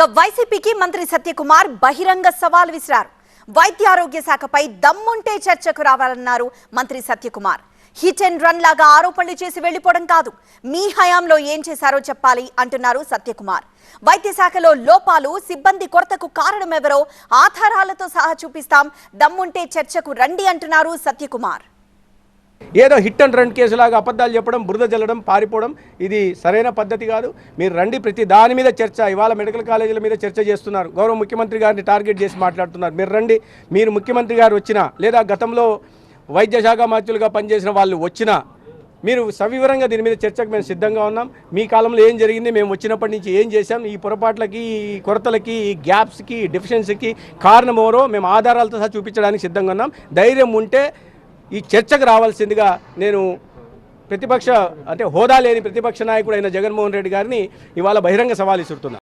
ఇక వైసీపీకి మంత్రి సత్యకుమార్ బహిరంగ సవాల్ విసిరారు. వైద్య ఆరోగ్య శాఖపై దమ్ముంటే చర్చకు రావాలన్నారు మంత్రి సత్యకుమార్. హిట్ అండ్ రన్ లాగా ఆరోపణలు చేసి వెళ్ళిపోవడం కాదు. మీ హయాంలో ఏం చేశారో చెప్పాలి అంటున్నారు సత్యకుమార్. వైద్య శాఖలో లోపాలు సిబ్బంది కొరతకు కారణమెవరో ఆధారాలతో సహా చూపిస్తాం. దమ్ముంటే చర్చకు రండి అంటున్నారు సత్యకుమార్. ఏదో హిట్ అండ్ రన్ కేసులాగా అబద్ధాలు చెప్పడం బురద జల్లడం పారిపోవడం ఇది సరైన పద్ధతి కాదు. మీరు రండి ప్రతి దాని మీద చర్చ. ఇవాళ మెడికల్ కాలేజీల మీద చర్చ చేస్తున్నారు. గౌరవ ముఖ్యమంత్రి గారిని టార్గెట్ చేసి మాట్లాడుతున్నారు. మీరు రండి. మీరు ముఖ్యమంత్రి గారు వచ్చినా లేదా గతంలో వైద్య శాఖ మంత్రులుగా పనిచేసిన వాళ్ళు వచ్చినా మీరు సవివరంగా దీని మీద చర్చకు మేము సిద్ధంగా ఉన్నాం. మీ కాలంలో ఏం జరిగింది? మేము వచ్చినప్పటి నుంచి ఏం చేశాం? ఈ పొరపాట్లకి ఈ కొరతలకి ఈ గ్యాప్స్కి డెఫిషియన్సీకి కారణం ఎవరో మేము ఆధారాలతో సహా చూపించడానికి సిద్ధంగా ఉన్నాం. ధైర్యం ఉంటే ఈ చర్చకు రావాల్సిందిగా నేను ప్రతిపక్ష అంటే హోదా లేని ప్రతిపక్ష నాయకుడు అయిన జగన్మోహన్ రెడ్డి గారిని ఇవాళ బహిరంగ సవాల్ ఇస్తున్నా